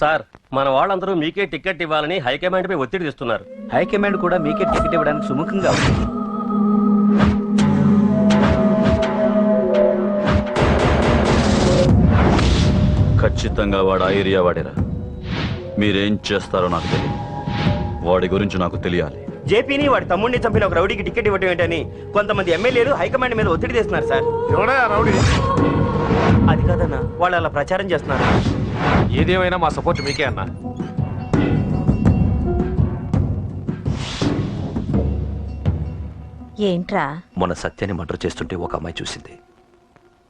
Sir మన వాళ్ళందరూ మీకే టికెట్ ఇవ్వాలని హైకమాండ్ పై ఒత్తిడి తెస్తున్నారు. హైకమాండ్ కూడా మీకే టికెట్ ఇవ్వడానికి సుముఖంగా ఉంది. ఖచ్చితంగా వాడు ఆ ఏరియా వాడేరా. మీరేం చేస్తారో నాకు తెలియదు. వాడి గురించి నాకు తెలియాలి. జేపీని వాడి తమ్ముడిని చంపిన ఒక రౌడీకి టికెట్ ఇవ్వటం ఏంటని కొంతమంది ఎమ్మెల్యేలు హైకమాండ్ మీద ఒత్తిడి తెస్తున్నారు సార్. ఎవడా రౌడీ? అది కాదన్న వాళ్ళు అలా ప్రచారం చేస్తున్నారు. ఏదేమైనా మా సపోర్ట్ మీకే అన్నా. ఏంట్రా? మొన్న సత్యాన్ని మర్డర్ చేస్తుంటే ఒక అమ్మాయి చూసింది.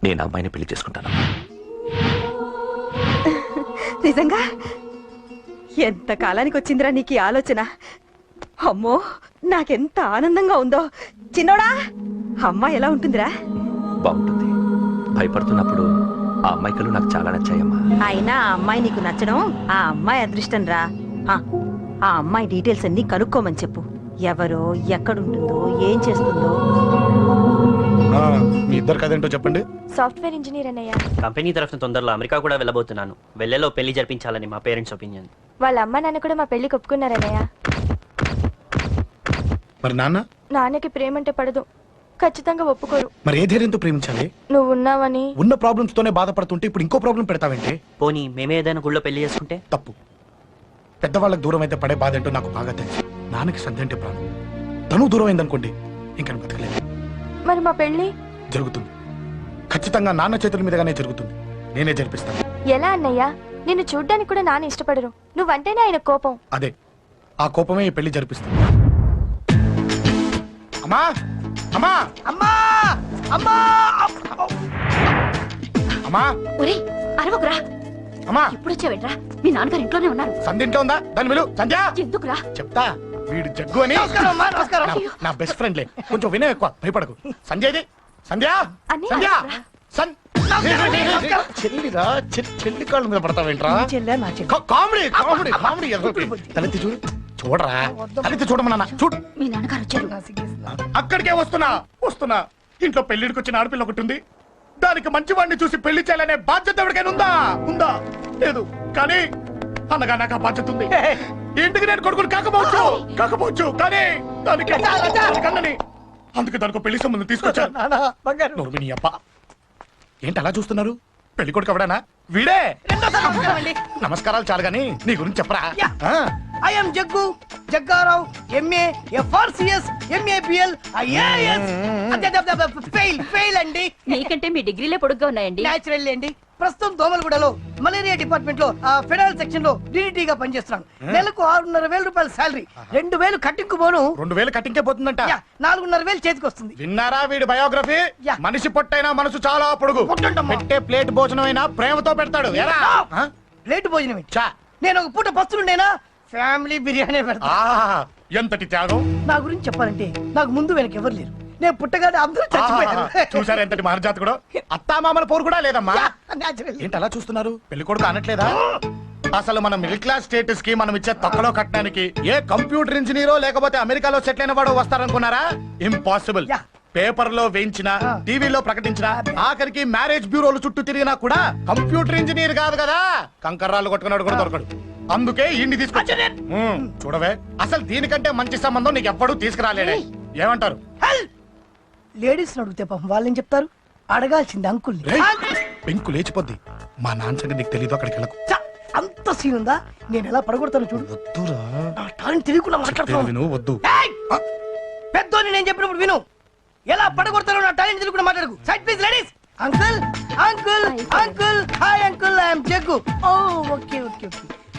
నేను ఆ అమ్మాయిని పెళ్ళి చేసుకుంటాను. నిజంగా? ఎంత కాలానికి వచ్చిందిరా నీకు ఈ ఆలోచన? అమ్మో నాకెంత ఆనందంగా ఉందో. చిన్నోడా అమ్మ ఎలా ఉంటుందిరా? బాగుంటుంది. భయపడుతున్నప్పుడు ఆ అమ్మాయికలు నాకు చాలా నచ్చాయమ్మా. అయినా ఆ అమ్మాయి నీకు నచ్చడం ఆ అమ్మాయి అదృష్టం రా. ఆ, ఆ అమ్మాయి డీటెయిల్స్ అన్ని కనుక్కోమని చెప్పు. ఎవరో ఎక్కడుంటుందో ఏం చేస్తుందో. మీ ఇద్దరు కదేంటో చెప్పండి. సాఫ్ట్వేర్ ఇంజనీర్ అన్నయ్య. కంపెనీ తరఫున తొందరలో అమెరికా కూడా వెళ్ళబోతున్నాను. వెళ్ళేలో పెళ్ళి జరిపించాలని మా పేరెంట్స్ ఒపీనియన్. వాళ్ళ అమ్మ నాన్న కూడా మా పెళ్ళికి ఒప్పుకున్నారన్నయ్య మరి నాన్న? నాన్నకి ప్రేమ అంటే పడదు. ఖచ్చితంగా ఒప్పుకోరు. మరి ఏ ధైర్యంతో ప్రేమించాలి? నువ్వు ఉన్నావని ఉన్న ప్రాబ్లమ్స్ తోనే బాధపడుతుంటే ఇప్పుడు ఇంకో ప్రాబ్లం పెడతావేంటి? పోనీ మేమే ఏదైనా గుళ్ళో పెళ్ళి చేసుకుంటే? తప్పు. పెద్దవాళ్ళకి దూరం అయితే పడే బాధ ఏంటో నాకు బాగా తెలుసు. నాన్నకి సంధి అంటే ప్రాణం. తను దూరం అయిందనుకోండి ఇంకా బతకలేదు మరి మా పెళ్ళి జరుగుతుంది. ఖచ్చితంగా నాన్న చేతుల మీదగానే జరుగుతుంది. నేనే జరిపిస్తాను. ఎలా అన్నయ్య? నిన్ను చూడ్డానికి కూడా నాన్న ఇష్టపడరు. నువ్వంటేనే ఆయన కోపం. అదే. ఆ కోపమే ఈ పెళ్ళి జరిపిస్తాను అమ్మా! అమ్మా! అమ్మా! అమ్మా! అమ్మా! ఒరే అరవకురా. అమ్మా! ఇప్పుడు వచ్చావేట్రా మీ నాన్నగారు ఇంట్లోనే ఉన్నారు. సంధ్య ఇంట్లో ఉందా? దాని విలు సంధ్య! ఎందుకురా? చెప్తా వీడు జగ్గు అని. నమస్కారం అమ్మా నమస్కారం. నా- బెస్ట్ ఫ్రెండ్లే కొంచెం వినే ఎక్కువ భయపడకు. సంధ్యది సంధ్య? సంధ్య. సన్ చెల్లిరా చెల్లి కాళ్ళ మీద పడతావేంట్రా? చెల్లె నా చెల్లె. కా- కామెడీ కామెడీ కామెడీ. తలెత్తి చూడు. చూడరా? తలెత్తి చూడమన్నా చూడు. మీ నాన్నగారు వచ్చారు. అక్కడికే వస్తున్నా. వస్తున్నా. ఇంట్లో పెళ్ళిడికి వచ్చిన ఆడపిల్ల ఒకటి ఉంది. దానికి మంచి వాడిని చూసి పెళ్ళి చేయాలనే బాధ్యత ఎవరికైనా ఉందా? ఉందా? లేదు. కానీ అనగా నాకు ఆ బాధ్యత ఉంది. ఇంటికి నేను కొడుకుని కాకపోవచ్చు. కాకపోవచ్చు. కానీ దానికి అన్నని అందుకే దానికి పెళ్ళి సంబంధం తీసుకొచ్చాను. బంగారు. నోర్మిని అప్ప ఏంటి అలా చూస్తున్నారు? పెళ్ళి కొడుకు ఎవడానా? వీడే. నమస్కారాలు చాలు గాని నీ గురించి చెప్పరా? I'm Jaggu Jagga Rao MA FRCS MABL IAS fail fail అండి. మీకంటే మీ డిగ్రీలే పొడుగ్గా ఉన్నాయండి. న్యాచురల్ అండి. ప్రస్తుతం దోమలగూడలో మలేరియా డిపార్ట్మెంట్లో ఫెడరల్ సెక్షన్లో DDT గా పనిచేస్తున్నాను నెలకు ఆరున్నర వేల రూపాయల శాలరీ. రెండు వేలు కట్టింకు పోను. రెండు వేలు కట్టింకే పోతుందంట. నాలుగున్నర వేలు చేతికి వస్తుంది. విన్నారా వీడి బయోగ్రఫీ? యా. మనిషి పొట్టైనా మనసు చాలా పొడుగు. పెట్టే ప్లేట్ భోజనం అయినా ప్రేమతో పెడతాడు. ఎరా? ఆ? లేటు భోజనం. నేను ఒక పూట పస్తులుండేనా? ఫ్యామిలీ బిర్యానీ పెడతా. ఎంతటి త్యాగం? నా గురించి చెప్పాలంటే నాకు ముందు వెనక ఎవరు లేరు. నేను పుట్టగానే అందరూ చచ్చిపోయారు. చూసారా ఎంతటి మహర్జాత్ కూడా? అత్తామామల పోరు కూడా లేదమ్మా. ఏంటి అలా చూస్తున్నారు? పెళ్ళి కొడుకు అనట్లేదా? అసలు మన మిడిల్ క్లాస్ స్టేటస్కి మనం ఇచ్చే తక్కువలో కట్టడానికి ఏ కంప్యూటర్ ఇంజనీరో లేకపోతే అమెరికాలో సెటిల్ అయిన వాడు వస్తారనుకున్నారా? ఇంపాసిబుల్. పేపర్లో వేయించిన. టీవీలో ప్రకటించిన ఆఖరికి మ్యారేజ్ బ్యూరోలు చుట్టూ తిరిగినా కూడా కంప్యూటర్ ఇంజనీర్ కాదు కదా? కంకర్రాలు కొట్టుకున్నాడు కూడా దొరకడు. అందుకే తీసుకొచ్చా ఉమ్, చూడవే. అసలు దీనికంటే మంచి సంబంధం నీకు ఎప్పుడూ తీసుకురాలేడే. ఏమంటారు? లేడీస్ అడిగితే పాపం వాళ్ళేం చెప్తారు? అడగాల్సింది అంకుల్ రేయ్, పెంకు లేచిపోద్ది. మా నాన్న సంగతి నీకు తెలీదు అక్కడికి వెళ్ళకు. అంత సీన్ ఉందా? నేను ఎలా పడగొడతాను చూడు. వద్దురా. నా టాలెంట్ తెలియకుండా మాట్లాడుతున్నాను విను? వద్దు. ఏయ్! పెద్దోని నేను చెప్పినప్పుడు విను. ఎలా పడగొడతారో నా టాలెంట్ తెలియకుండా మాట్లాడకు. Side please ladies uncle uncle uncle hi uncle I'm Jaggu oh okay okay okay.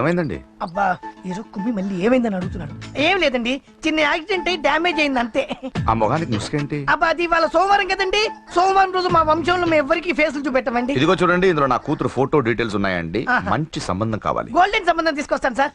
ఏమైందండి? అబ్బా ఈరోజు కుమ్మి మళ్ళీ ఏమైందని అడుగుతున్నాడు. ఏం లేదండి చిన్న యాక్సిడెంట్ అయి డ్యామేజ్ అయింది అంతే ఆ మొగానికి ముసుకేంటి? అబ్బా అది ఇవాళ సోమవారం కదండి. సోమవారం రోజు మా వంశంలో మేము ఎవరికి ఫేసులు చూపెట్టమండి. ఇదిగో చూడండి ఇందులో నా కూతురు ఫోటో డీటెయిల్స్ ఉన్నాయండి. మంచి సంబంధం కావాలి. గోల్డెన్ సంబంధం తీసుకొస్తాను సార్.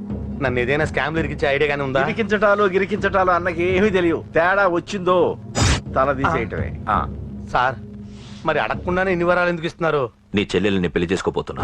నన్ను ఏదైనా స్కామ్ ఇరికించే ఐడియా గానీ ఉందా? గిరికించటాలు గిరికించటాలు అన్నకి ఏమీ తెలియవు. తేడా వచ్చిందో తల తీసేయటమే. ఆ. సార్ మరి అడగకుండానే ఇన్ని వరాలు ఎందుకు ఇస్తున్నారు? నీ చెల్లెల్ని పెళ్ళి చేసుకోపోతున్నా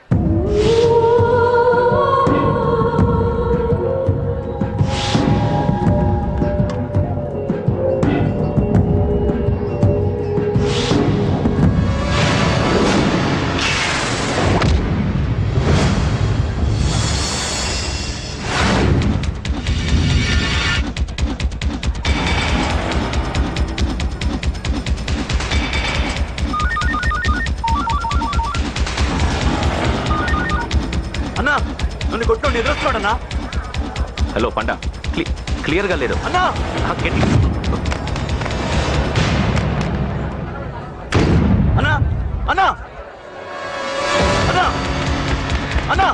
అన్నా హలో పండ. క్లియర్గా లేదు అన్నా. గట్టి అన్నా అన్నా. అన్నా. అన్నా.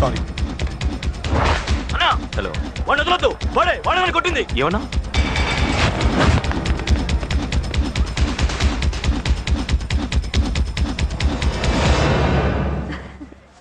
సారీ అన్నా. హలో. వాడిని వదలొద్దు. వాడే వాడే వాడిని కొట్టింది. ఏమన్నా?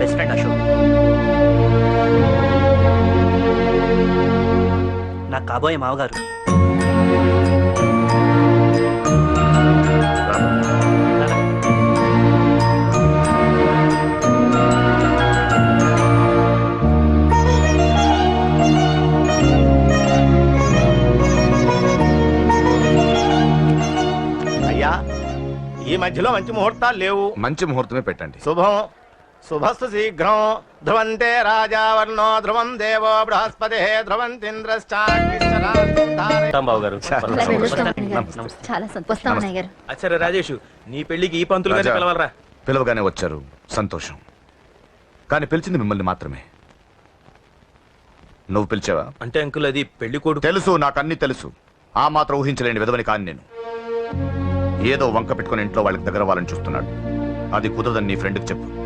Best friend Ashok. నా కాబోయే మావగారు అయ్యా ఈ మధ్యలో మంచి ముహూర్తాలు లేవు. మంచి ముహూర్తమే పెట్టండి. శుభం. శుభస్తు శీఘ్రం ధ్రువంతే రాజా వర్ణో ధ్రువం దేవో బృహస్పతి ధ్రువంతింద్రశ్చాగ్నిశ్చరాస్తారే. బాబు గారు. చాలా సంతోషం. గారు. అచ్చరే రాజేష్ నీ పెళ్ళికి ఈ పంతులు గారిని పిలవాలరా? పిలవగానే వచ్చారు. సంతోషం. కానీ పిలిచింది మిమ్మల్ని మాత్రమే. నువ్వు పిలిచావా? అంటే అంకుల్ అది పెళ్ళి కొడుకు తెలుసు నాకు అన్ని తెలుసు. ఆ మాత్రం ఊహించలేని విధవని కాని నేను. ఏదో వంక పెట్టుకుని ఇంట్లో వాళ్ళకి దగ్గర వాళ్ళని చూస్తున్నాడు. అది కుదరదని నీ ఫ్రెండ్కి చెప్పు.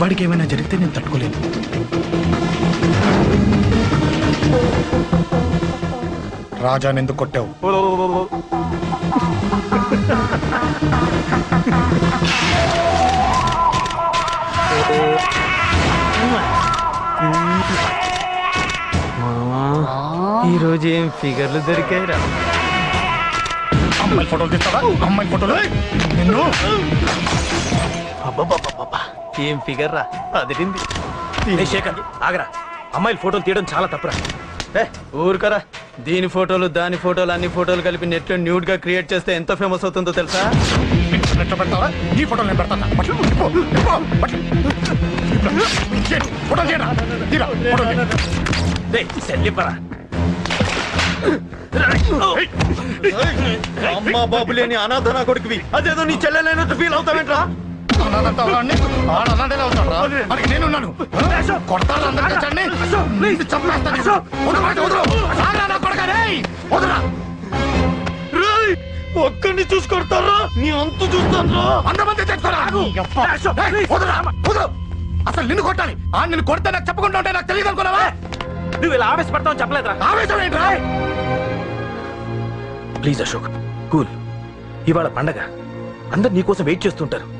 వాడికి ఏమైనా జరిగితే నేను తట్టుకోలేను. రాజా ఎందుకు కొట్టావు? ఈ రోజు ఏం ఫిగర్లు దొరికాయిరా? అమ్మాయి ఫోటోలు తీస్తావా? అమ్మాయి ఫోటోలు? నిన్ను? అబ్బబ్బబ్బబ్బబ్బా. ఏం ఫిగర్ రా? అదిరింది. ఏ శేఖర్ ఆగరా. అమ్మాయిల ఫోటోలు తీయడం చాలా తప్పురా. ఏ ఊరుకరా. దీని ఫోటోలు దాని ఫోటోలు అన్ని ఫోటోలు కలిపి నెట్లో న్యూడ్గా క్రియేట్ చేస్తే ఎంత ఫేమస్ అవుతుందో తెలుసా? పెడతావా ఈ ఫోటోలు నేను పెడతాను? ఫోటోలు చేయరా సెల్లిపరా. అమ్మా బాబు లేని అనాథన కొడుకువి. అదేదో నీ చెల్లెలైనట్టు ఫీల్ అవుతావేంట్రా? వాడు అవుతాడు రా. నేనున్నాను. కొడతాను అందరికీ చంపేస్తాను. నా కొడుకా, రేయ్. ఒక్కడిని చూసుకొడతారా? నీ అంతు చూస్తాను వదరు. అసలు నిన్ను కొట్టాలి. ఆ నిన్ను కొడితే నాకు చెప్పకుండా ఉంటే నాకు తెలియదు అనుకున్నావా? నువ్వు ఇలా ఆవేశపడతావు చెప్పలేదురా. ఆవేశం ఏంట్రా? Please Ashok cool. ఇవాళ పండగ. అందరు నీకోసం వెయిట్ చేస్తుంటారు.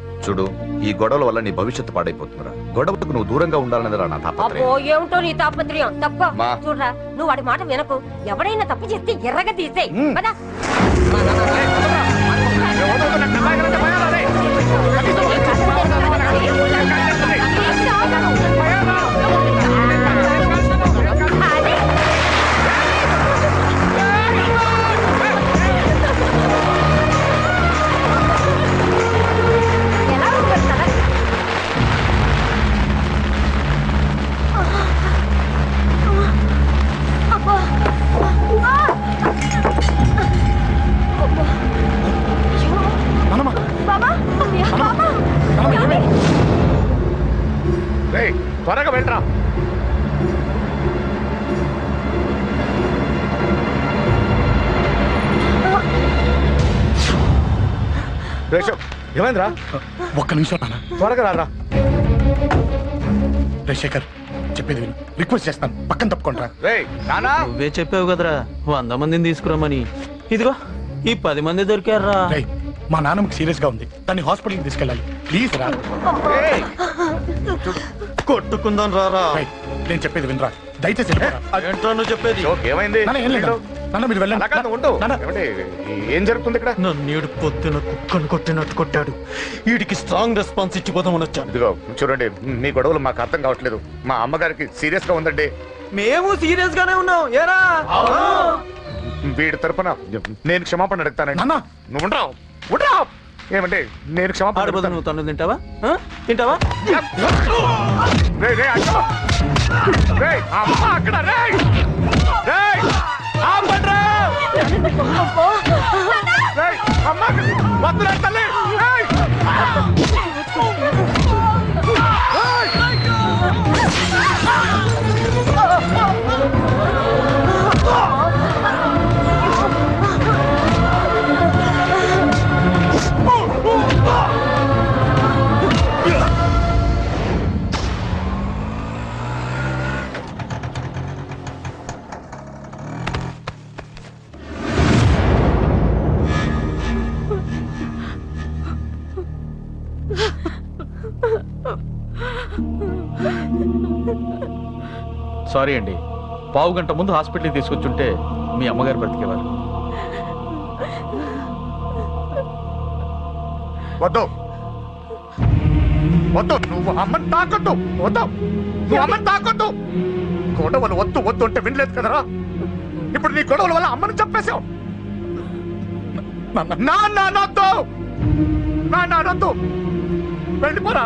చూడు ఈ గొడవల వల్ల నీ భవిష్యత్తు పాడైపోతుందిరా. గొడవకు నువ్వు దూరంగా ఉండాలనేదిరా నా అబ్బో తాపత్రయం ఏమిటో నీ తాపత్రయం? తప్ప మా. చూడరా నువ్వు వాడి మాట వినకు. ఎవడైనా తప్పు చేస్తే ఎర్రగా తీసేయి. మ్. పదా. ఎలా త్వరగా వెళ్ళరా. ఏమైందిరా? ఒక్క నిమిషం నాన్న. త్వరగా రారా. రే శేఖర్ చెప్పేది విను. రిక్వెస్ట్ చేస్తాను. పక్కన తప్పుకుంటా రే నానా. నువ్వే చెప్పావు కదరా వంద మందిని తీసుకురామని ఇదిగో ఈ పది మంది దొరికారా రే మా నాన్నమ్మకి సీరియస్గా ఉంది. దాన్ని హాస్పిటల్కి తీసుకెళ్ళాలి. ప్లీజ్ రా. కొట్టుకుందాం రారా. నేను చెప్పేది వినరా. దయచేసి వెళ్ళిపోరా. ఏంటో నువ్వు చెప్పేది? జోక్ ఏమైంది? నాన్న ఏం లేదు. నాన్న మీరు ఉండు. నాన్న, ఏమండి, ఏం జరుగుతుంది ఇక్కడ? నన్ను పొద్దున కుక్కను కొట్టినట్టు కొట్టాడు. వీడికి స్ట్రాంగ్ రెస్పాన్స్ ఇచ్చిపోదామని వచ్చాను. ఇదిగో చూడండి మీ గొడవలు మాకు అర్థం కావట్లేదు. మా అమ్మగారికి సీరియస్గా ఉందండి. మేము సీరియస్ గానే ఉన్నాం. ఏరా? వీడి తరపున నేను క్షమాపణ అడుగుతానండి. నాన్న. నువ్వు ఉండరావు ఏమంటే నేను క్షమాపణ ఆడబోదు అడుగుతాను. నువ్వు తను తింటావా ఆ? తింటావా రేయ్, రేయ్, అక్కడ. రేయ్, అమ్మ అక్కడ, రేయ్. రేయ్, ఆపండ్రా. రేయ్, అమ్మ అక్కడ. వద్దురా తల్లి. రేయ్. పావు గంట ముందు హాస్పిటల్కి తీసుకొచ్చుంటే మీ అమ్మగారు బ్రతికేవారు. వద్దు. వద్దు. నువ్వు అమ్మని తాకొద్దు. వద్దు. నువ్వు అమ్మని తాకొద్దు. గొడవలు వద్దు వద్దు అంటే వినలేదు కదరా? ఇప్పుడు నీ గొడవల వల్ల అమ్మని చెప్పేశావు నా నానొద్దు నా నానొద్దు వెళ్ళిపోరా.